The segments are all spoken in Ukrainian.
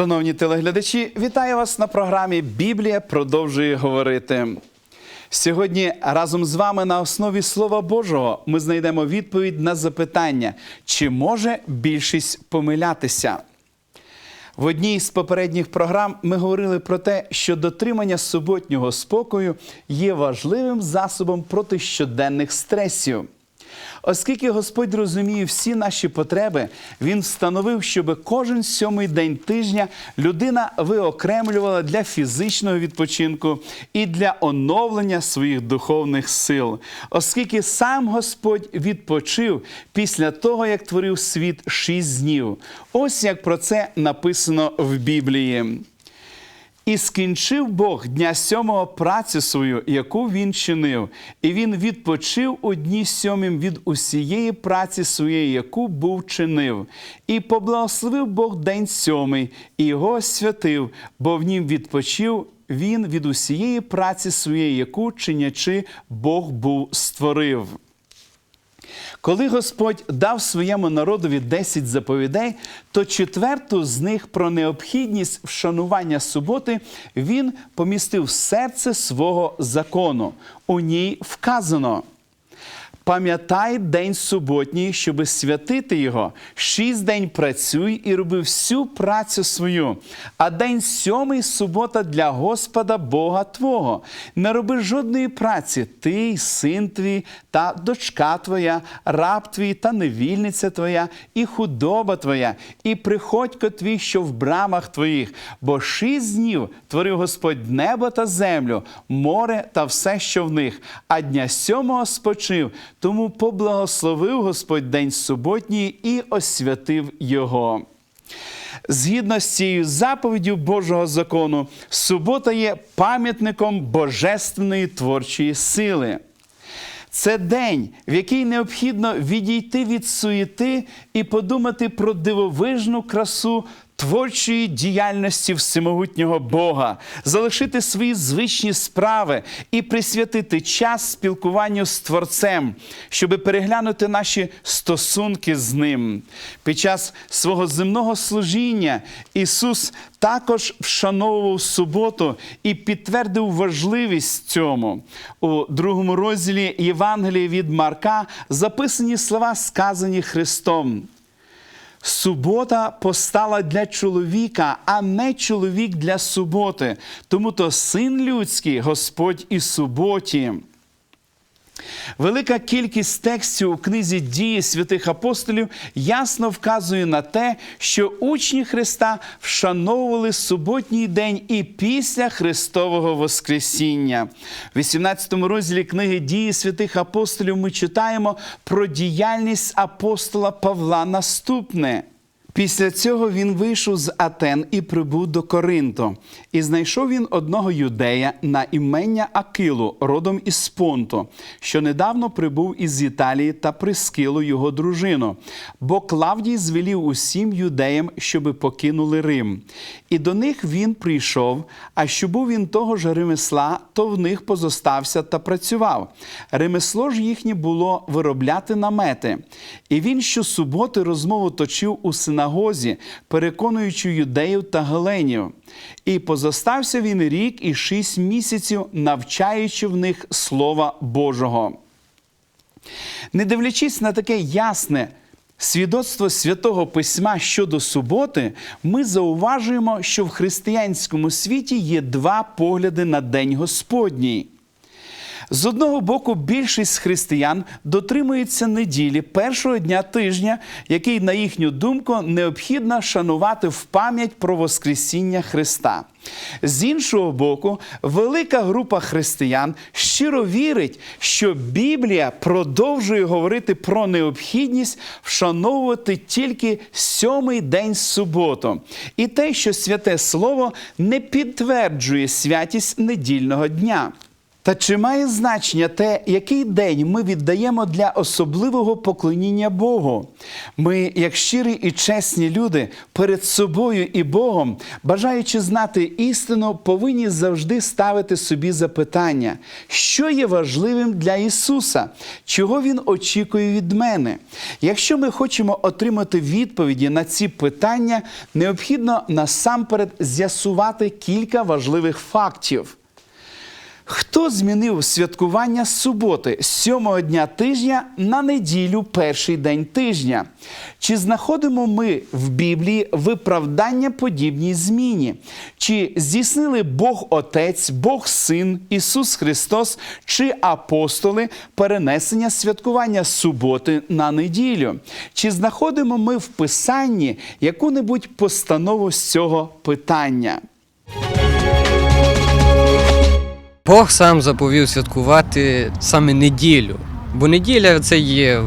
Шановні телеглядачі, вітаю вас на програмі Біблія продовжує говорити. Сьогодні разом з вами на основі Слова Божого ми знайдемо відповідь на запитання, чи може більшість помилятися. В одній з попередніх програм ми говорили про те, що дотримання суботнього спокою є важливим засобом проти щоденних стресів. Оскільки Господь розуміє всі наші потреби, Він встановив, щоб кожен сьомий день тижня людина виокремлювала для фізичного відпочинку і для оновлення своїх духовних сил, оскільки сам Господь відпочив після того, як творив світ шість днів. Ось як про це написано в Біблії. І скінчив Бог дня сьомого працю свою, яку він чинив, і він відпочив у дні сьомім від усієї праці своєї, яку був чинив, і поблагословив Бог день сьомий, і його освятив, бо в нім відпочив він від усієї праці своєї, яку чинячи Бог був створив. Коли Господь дав своєму народові 10 заповідей, то четверту з них про необхідність вшанування суботи він помістив в серце свого закону. У ній вказано. Пам'ятай день суботній, щоби святити його. Шість день працюй і роби всю працю свою. А день сьомий субота для Господа Бога Твого. Не роби жодної праці, ти, син твій, та дочка твоя, раб твій та невільниця твоя, і худоба твоя, і приходько твій, що в брамах твоїх. Бо шість днів творив Господь небо та землю, море та все, що в них, а дня сьомого спочив. Тому поблагословив Господь день суботній і освятив його. Згідно з цією заповіддю Божого закону, субота є пам'ятником божественної творчої сили. Це день, в який необхідно відійти від суєти і подумати про дивовижну красу творчої діяльності всемогутнього Бога, залишити свої звичні справи і присвятити час спілкуванню з Творцем, щоби переглянути наші стосунки з ним. Під час свого земного служіння Ісус також вшановував суботу і підтвердив важливість цьому. У другому розділі Євангелії від Марка записані слова, сказані Христом. Субота постала для чоловіка, а не чоловік для суботи. Тому то син людський, Господь і суботі. Велика кількість текстів у книзі дії святих апостолів ясно вказує на те, що учні Христа вшановували суботній день і після Христового Воскресіння. В 18 розділі книги дії святих апостолів ми читаємо про діяльність апостола Павла наступне. Після цього він вийшов з Атен і прибув до Коринто. І знайшов він одного юдея на імення Акилу, родом із Понту, що недавно прибув із Італії та прискилу його дружину. Бо Клавдій звелів усім юдеям, щоби покинули Рим. І до них він прийшов, а що був він того ж ремесла, то в них позостався та працював. Ремесло ж їхнє було виробляти намети. І він щосуботи розмову точив у синагозі, переконуючи юдеїв та геленів. І позостався він рік і шість місяців, навчаючи в них Слова Божого. Не дивлячись на таке ясне свідоцтво святого письма щодо суботи, ми зауважуємо, що в християнському світі є два погляди на День Господній. З одного боку, більшість християн дотримується неділі першого дня тижня, який, на їхню думку, необхідно шанувати в пам'ять про Воскресіння Христа. З іншого боку, велика група християн щиро вірить, що Біблія продовжує говорити про необхідність вшановувати тільки сьомий день суботу, і те, що святе Слово не підтверджує святість недільного дня. Та чи має значення те, який день ми віддаємо для особливого поклоніння Богу? Ми, як щирі і чесні люди, перед собою і Богом, бажаючи знати істину, повинні завжди ставити собі запитання, що є важливим для Ісуса, чого Він очікує від мене. Якщо ми хочемо отримати відповіді на ці питання, необхідно насамперед з'ясувати кілька важливих фактів. Хто змінив святкування суботи сьомого дня тижня на неділю, перший день тижня? Чи знаходимо ми в Біблії виправдання подібній зміні? Чи здійснили Бог Отець, Бог Син, Ісус Христос чи апостоли перенесення святкування суботи на неділю? Чи знаходимо ми в Писанні яку-небудь постанову з цього питання? Бог сам заповів святкувати саме неділю. Бо неділя це є,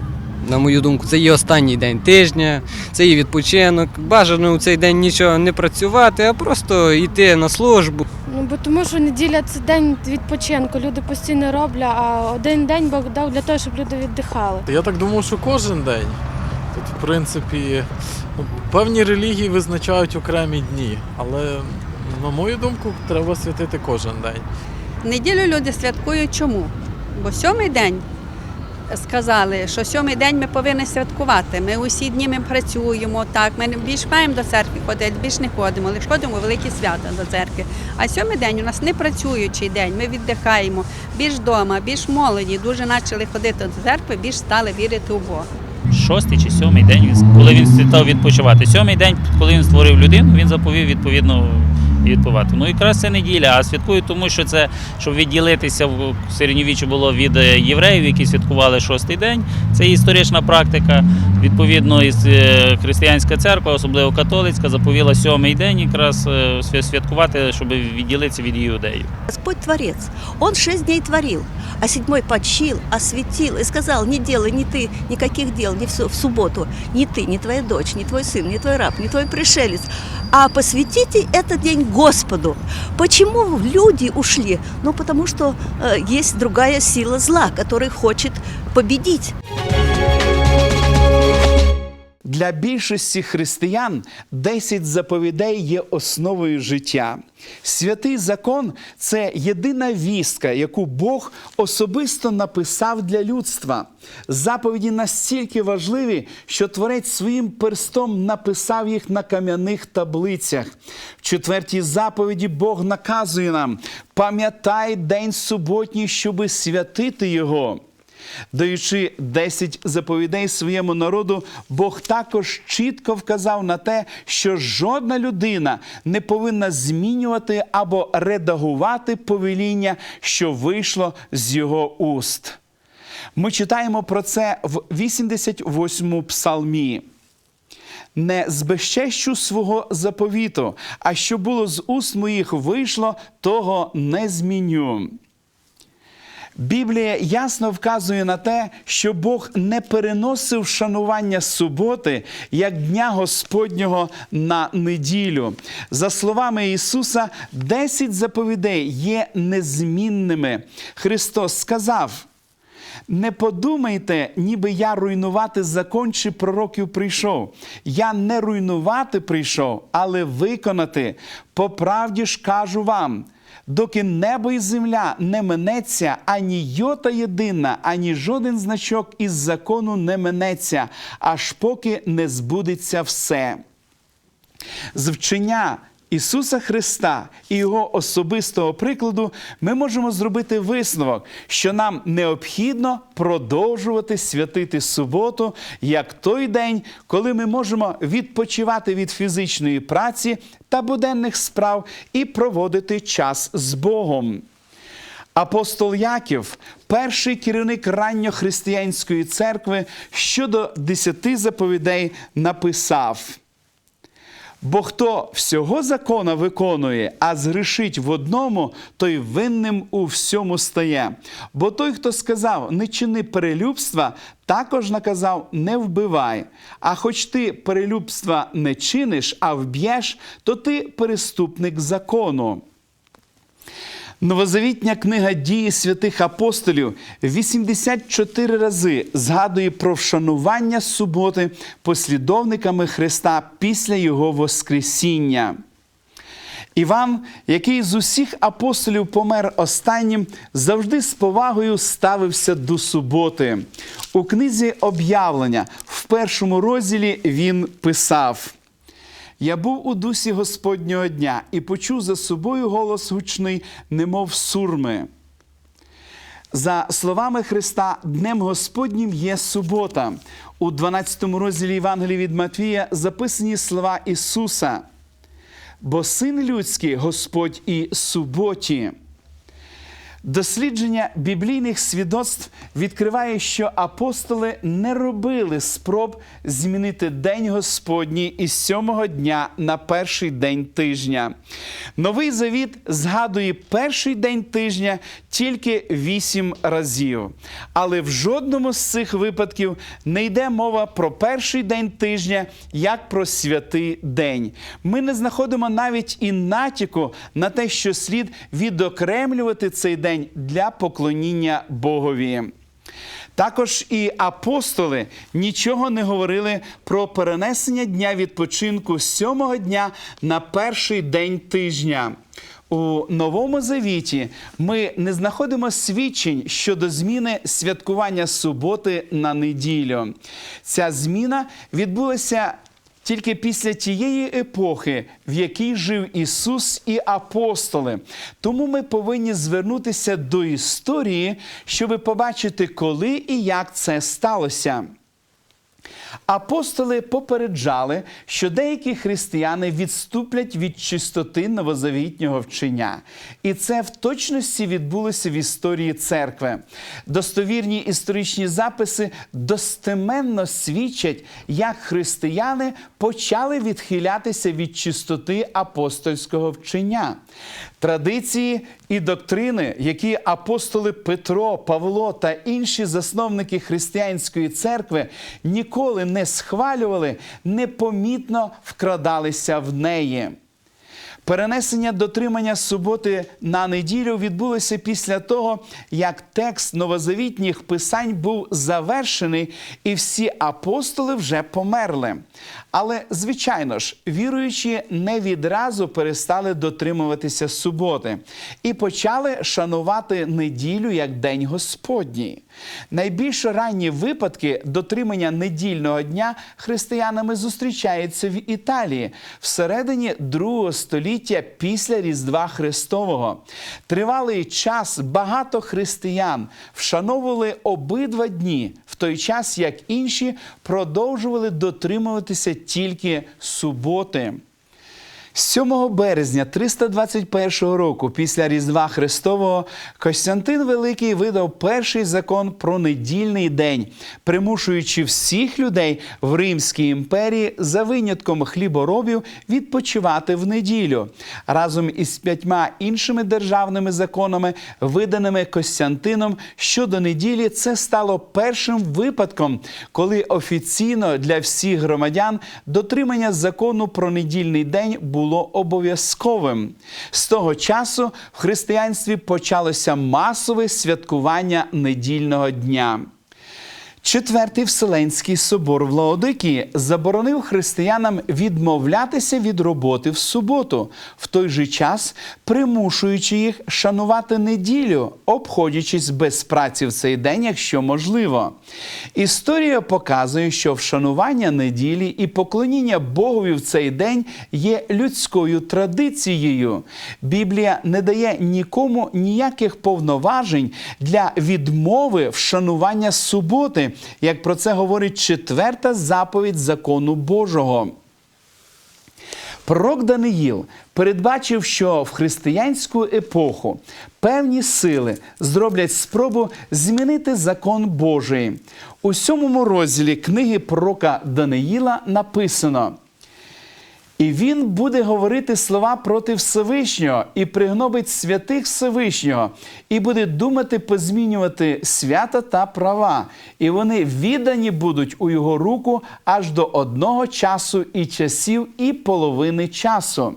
на мою думку, це є останній день тижня, це є відпочинок. Бажано у цей день нічого не працювати, а просто йти на службу. Ну, бо тому що неділя це день відпочинку. Люди постійно роблять, а один день Бог дав для того, щоб люди віддихали. Я так думав, що кожен день. Тут, в принципі, ну, певні релігії визначають окремі дні, але, на мою думку, треба святити кожен день. Неділю люди святкують чому? Бо сьомий день сказали, що сьомий день ми повинні святкувати. Ми усі дні ми працюємо, так, ми більш маємо до церкви ходити, більш не ходимо, лише ходимо у великі свята до церкви. А сьомий день у нас не працюючий день, ми віддихаємо, більш вдома, більш молоді, дуже почали ходити до церкви, більш стали вірити у Бога. шостий чи сьомий день, коли він став відпочивати. Сьомий день, коли він створив людину, він заповів відповідно відпочивати. Ну якраз це неділя, а святкують, тому що це щоб відділитися в середньовіччі було від е, євреїв, які святкували шостий день. Це історична практика. Відповідно, е, християнська церква, особливо католицька, заповіла сьомий день якраз е, святкувати, щоб відділитися від іудеїв. Господь творець, Он шість днів творил, а седьмой почил, осветил и сказал, не делай ни ты никаких дел ни в су- в субботу, ни ты, ни твоя дочь, ни твой сын, ни твой раб, ни твой пришелец, а посвятите этот день Господу. Почему люди ушли? Ну, потому что э, есть другая сила зла, который хочет победить. Для більшості християн 10 заповідей є основою життя. Святий закон це єдина вістка, яку Бог особисто написав для людства. Заповіді настільки важливі, що творець своїм перстом написав їх на кам'яних таблицях. В четвертій заповіді Бог наказує нам: пам'ятай день суботній, щоби святити його. Даючи 10 заповідей своєму народу, Бог також чітко вказав на те, що жодна людина не повинна змінювати або редагувати повеління, що вийшло з його уст. Ми читаємо про це в 88-му псалмі. Не збезчещу свого заповіту, а що було з уст моїх вийшло, того не зміню. Біблія ясно вказує на те, що Бог не переносив шанування суботи як дня Господнього на неділю. За словами Ісуса, 10 заповідей є незмінними. Христос сказав. Не подумайте, ніби я руйнувати закон чи пророків прийшов. Я не руйнувати прийшов, але виконати. По правді ж кажу вам. Доки небо і земля не минеться, ані йота єдина, ані жоден значок із закону не минеться, аж поки не збудеться все. З вчення Ісуса Христа і Його особистого прикладу ми можемо зробити висновок, що нам необхідно продовжувати святити суботу як той день, коли ми можемо відпочивати від фізичної праці та буденних справ і проводити час з Богом. Апостол Яків, перший керівник ранньохристиянської церкви, щодо десяти заповідей написав. Бо хто всього закона виконує, а згрішить в одному, той винним у всьому стає. Бо той, хто сказав не чини перелюбства, також наказав не вбивай. А хоч ти перелюбства не чиниш, а вб'єш, то ти переступник закону. Новозавітня книга дії святих апостолів 84 рази згадує про вшанування суботи послідовниками Христа після Його Воскресіння. Іван, який з усіх апостолів помер останнім, завжди з повагою ставився до суботи. У книзі об'явлення в першому розділі він писав. Я був у дусі Господнього дня і почув за собою голос гучний, немов сурми. За словами Христа, Днем Господнім є субота. У 12 розділі Євангелії від Матвія записані слова Ісуса. Бо син людський Господь і суботі. Дослідження біблійних свідоцтв відкриває, що апостоли не робили спроб змінити День Господній із сьомого дня на перший день тижня. Новий завіт згадує перший день тижня тільки вісім разів. Але в жодному з цих випадків не йде мова про перший день тижня як про святий день. Ми не знаходимо навіть і натяку на те, що слід відокремлювати цей день для поклоніння Богові. Також і апостоли нічого не говорили про перенесення дня відпочинку з сьомого дня на перший день тижня. У Новому Завіті ми не знаходимо свідчень щодо зміни святкування суботи на неділю. Ця зміна відбулася тільки після тієї епохи, в якій жив Ісус і апостоли. Тому ми повинні звернутися до історії, щоб побачити, коли і як це сталося. Апостоли попереджали, що деякі християни відступлять від чистоти новозавітнього вчення. І це в точності відбулося в історії церкви. Достовірні історичні записи достеменно свідчать, як християни почали відхилятися від чистоти апостольського вчення. Традиції і доктрини, які апостоли Петро, Павло та інші засновники християнської церкви ніколи не схвалювали, непомітно вкрадалися в неї. Перенесення дотримання суботи на неділю відбулося після того, як текст новозавітніх писань був завершений, і всі апостоли вже померли. Але, звичайно ж, віруючі не відразу перестали дотримуватися суботи і почали шанувати неділю як День Господній. Найбільш ранні випадки дотримання недільного дня християнами зустрічаються в Італії всередині другого століття після Різдва Христового. Тривалий час багато християн вшановували обидва дні, в той час як інші продовжували дотримуватися тільки суботи. 7 березня 321 року, після Різдва Христового, Костянтин Великий видав перший закон про недільний день, примушуючи всіх людей в Римській імперії за винятком хліборобів відпочивати в неділю. Разом із п'ятьма іншими державними законами, виданими Костянтином щодо неділі, це стало першим випадком, коли офіційно для всіх громадян дотримання закону про недільний день було обов'язковим. З того часу в християнстві почалося масове святкування недільного дня. Четвертий Вселенський собор в Лаодикії заборонив християнам відмовлятися від роботи в суботу, в той же час примушуючи їх шанувати неділю, обходячись без праці в цей день, якщо можливо. Історія показує, що вшанування неділі і поклоніння Богові в цей день є людською традицією. Біблія не дає нікому ніяких повноважень для відмови вшанування суботи як про це говорить четверта заповідь закону Божого. Пророк Даниїл передбачив, що в християнську епоху певні сили зроблять спробу змінити закон Божий. У сьомому розділі книги пророка Даниїла написано. І він буде говорити слова проти Всевишнього і пригнобить святих Всевишнього, і буде думати позмінювати свята та права, і вони віддані будуть у його руку аж до одного часу і часів, і половини часу.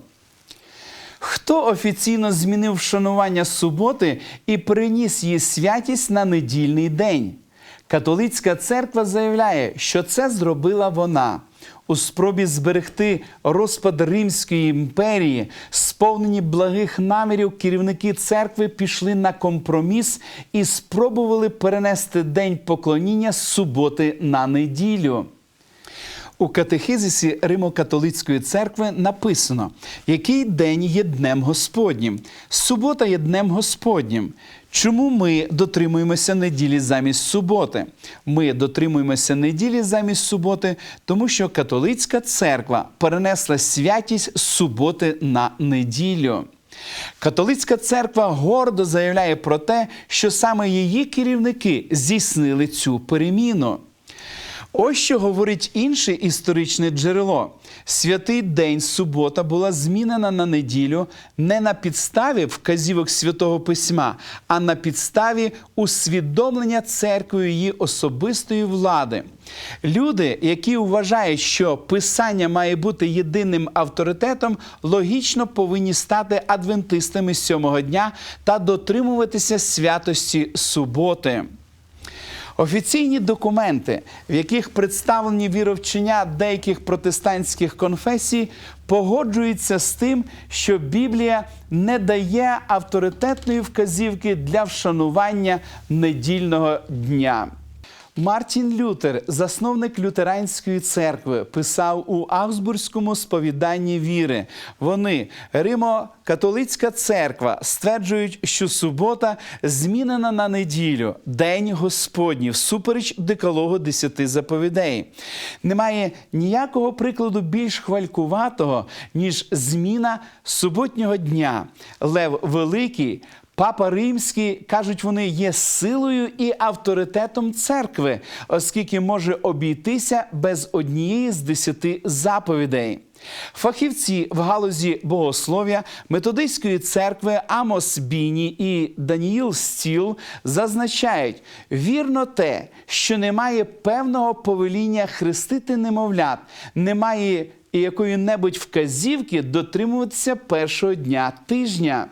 Хто офіційно змінив вшанування суботи і переніс її святість на недільний день? Католицька церква заявляє, що це зробила вона. У спробі зберегти розпад Римської імперії, сповнені благих намірів, керівники церкви пішли на компроміс і спробували перенести день поклоніння з суботи на неділю. У катехизисі Римо-католицької церкви написано, який день є днем Господнім. Субота є днем Господнім. Чому ми дотримуємося неділі замість суботи? Ми дотримуємося неділі замість суботи, тому що католицька церква перенесла святість суботи на неділю. Католицька церква гордо заявляє про те, що саме її керівники здійснили цю переміну. Ось що говорить інше історичне джерело. Святий день субота була змінена на неділю не на підставі вказівок святого письма, а на підставі усвідомлення церквою її особистої влади. Люди, які вважають, що писання має бути єдиним авторитетом, логічно повинні стати адвентистами сьомого дня та дотримуватися святості суботи. Офіційні документи, в яких представлені віровчення деяких протестантських конфесій, погоджуються з тим, що Біблія не дає авторитетної вказівки для вшанування недільного дня. Мартін Лютер, засновник лютеранської церкви, писав у Авгсбурзькому сповіданні віри. Вони, Римо-католицька церква, стверджують, що субота змінена на неділю, день Господній, всупереч декалогу десяти заповідей. Немає ніякого прикладу більш хвалькуватого, ніж зміна суботнього дня. Лев Великий. Папа Римський, кажуть, вони є силою і авторитетом церкви, оскільки може обійтися без однієї з десяти заповідей. Фахівці в галузі богослов'я методистської церкви Амос Біні і Даніїл Стіл зазначають, вірно те, що немає певного повеління хрестити немовлят, немає якої-небудь вказівки дотримуватися першого дня тижня.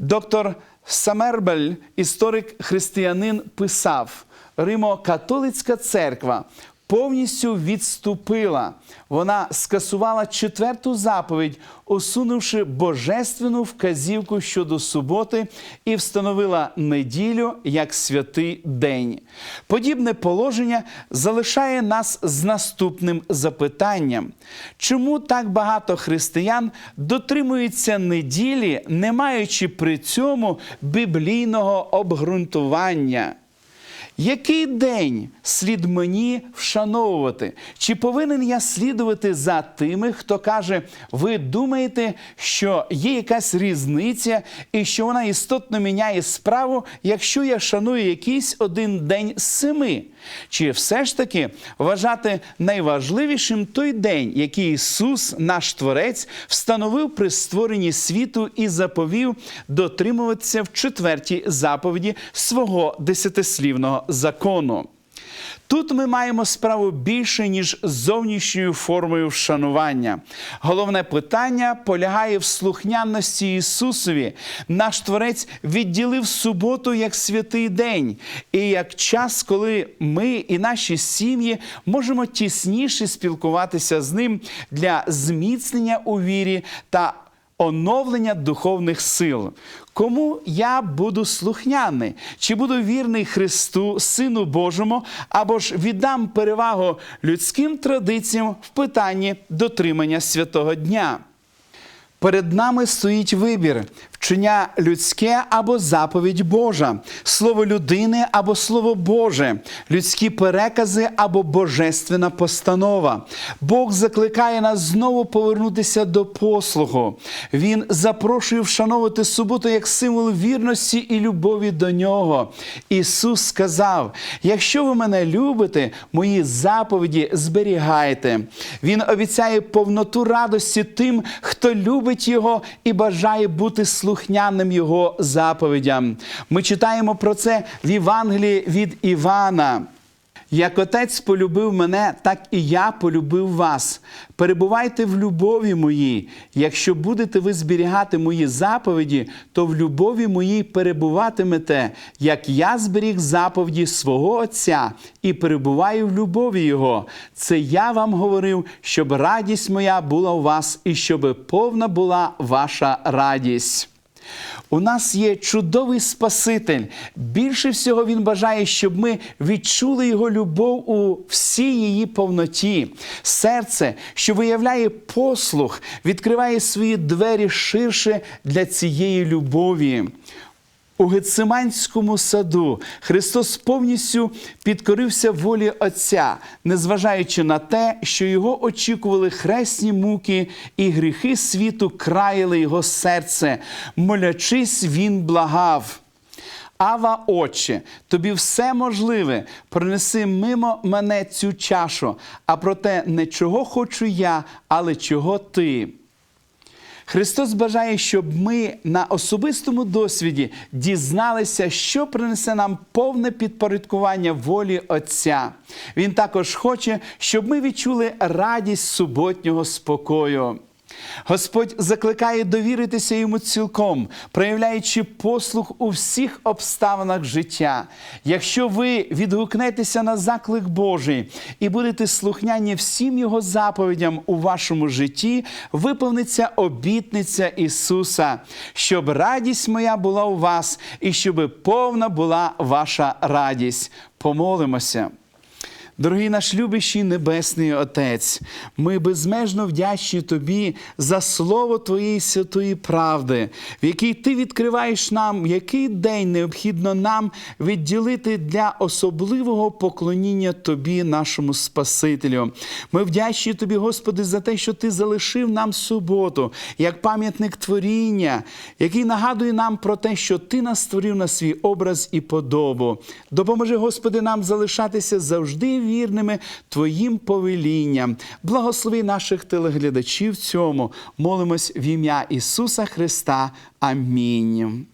Доктор Самербель, історик-християнин, писав: Римо-католицька церква повністю відступила. Вона скасувала четверту заповідь, усунувши божественну вказівку щодо суботи і встановила неділю як святий день. Подібне положення залишає нас з наступним запитанням: чому так багато християн дотримуються неділі, не маючи при цьому біблійного обґрунтування? Який день слід мені вшановувати? Чи повинен я слідувати за тими, хто каже, ви думаєте, що є якась різниця і що вона істотно міняє справу, якщо я шаную якийсь один день з семи? Чи все ж таки вважати найважливішим той день, який Ісус, наш Творець, встановив при створенні світу і заповів дотримуватися в четвертій заповіді свого десятислівного закону? Тут ми маємо справу більше, ніж зовнішньою формою вшанування. Головне питання полягає в слухняності Ісусові. Наш Творець відділив суботу як святий день і як час, коли ми і наші сім'ї можемо тісніше спілкуватися з ним для зміцнення у вірі та оновлення духовних сил. Кому я буду слухняний? Чи буду вірний Христу, Сину Божому, або ж віддам перевагу людським традиціям в питанні дотримання святого дня? Перед нами стоїть вибір вчення людське або заповідь Божа, слово людини або слово Боже, людські перекази або божественна постанова. Бог закликає нас знову повернутися до послугу. Він запрошує вшановувати суботу як символ вірності і любові до нього. Ісус сказав: якщо ви мене любите, мої заповіді зберігайте. Він обіцяє повноту радості тим, хто любить Його і бажає бути слухняним Його заповідям. Ми читаємо про це в Євангелії від Івана. Як отець полюбив мене, так і я полюбив вас. Перебувайте в любові моїй. Якщо будете ви зберігати мої заповіді, то в любові моїй перебуватимете, як я зберіг заповіді свого Отця і перебуваю в любові Його. Це я вам говорив, щоб радість моя була у вас і щоб повна була ваша радість. У нас є чудовий Спаситель. Більше всього Він бажає, щоб ми відчули Його любов у всій її повноті. Серце, що виявляє послух, відкриває свої двері ширше для цієї любові. У Гециманському саду Христос повністю підкорився волі Отця, незважаючи на те, що його очікували хресні муки і гріхи світу краяли його серце. Молячись, він благав. Ава, Отче, тобі все можливе, пронеси мимо мене цю чашу, а проте не чого хочу я, але чого ти. Христос бажає, щоб ми на особистому досвіді дізналися, що принесе нам повне підпорядкування волі Отця. Він також хоче, щоб ми відчули радість суботнього спокою. Господь закликає довіритися йому цілком, проявляючи послух у всіх обставинах життя. Якщо ви відгукнетеся на заклик Божий і будете слухняні всім його заповідям у вашому житті, виповниться обітниця Ісуса, щоб радість моя була у вас і щоб повна була ваша радість. Помолимося. Дорогий наш любящий Небесний Отець, ми безмежно вдячні Тобі за слово Твоєї святої правди, в якій Ти відкриваєш нам, який день необхідно нам відділити для особливого поклоніння Тобі, нашому Спасителю. Ми вдячні Тобі, Господи, за те, що Ти залишив нам суботу як пам'ятник творіння, який нагадує нам про те, що Ти нас створив на свій образ і подобу. Допоможи, Господи, нам залишатися завжди вірними Твоїм повелінням. Благослови наших телеглядачів цьому. Молимось в ім'я Ісуса Христа. Амінь.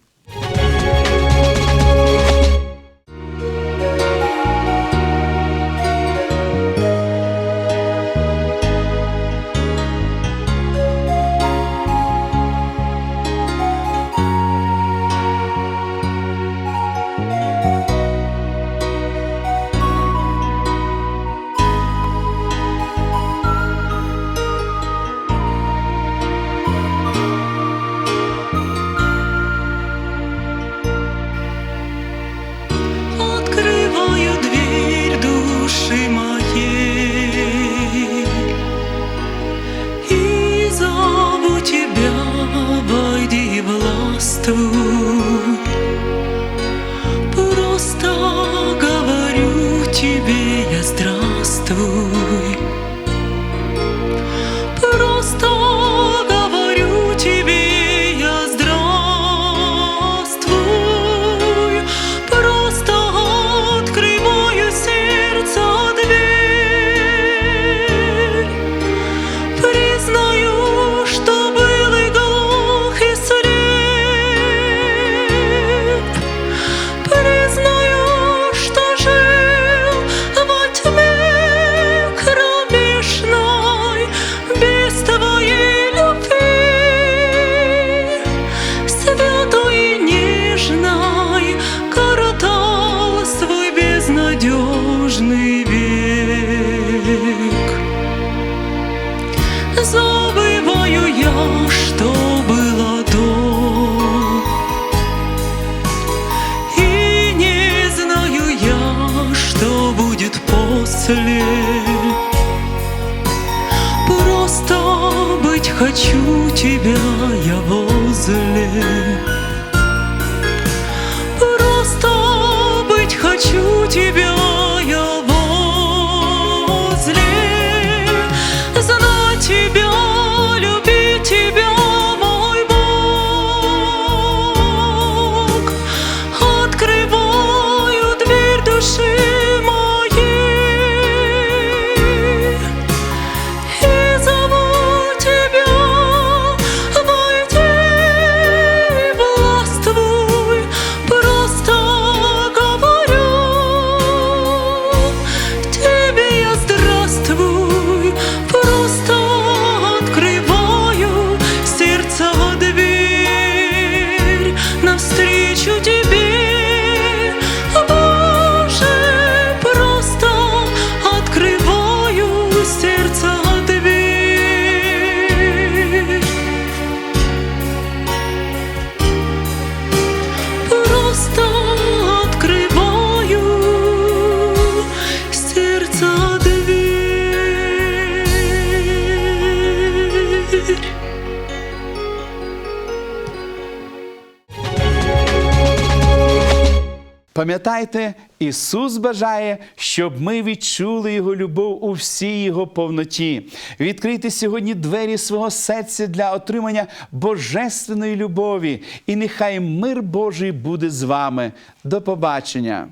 Пам'ятайте, Ісус бажає, щоб ми відчули Його любов у всій Його повноті. Відкрийте сьогодні двері свого серця для отримання божественної любові, і нехай мир Божий буде з вами. До побачення!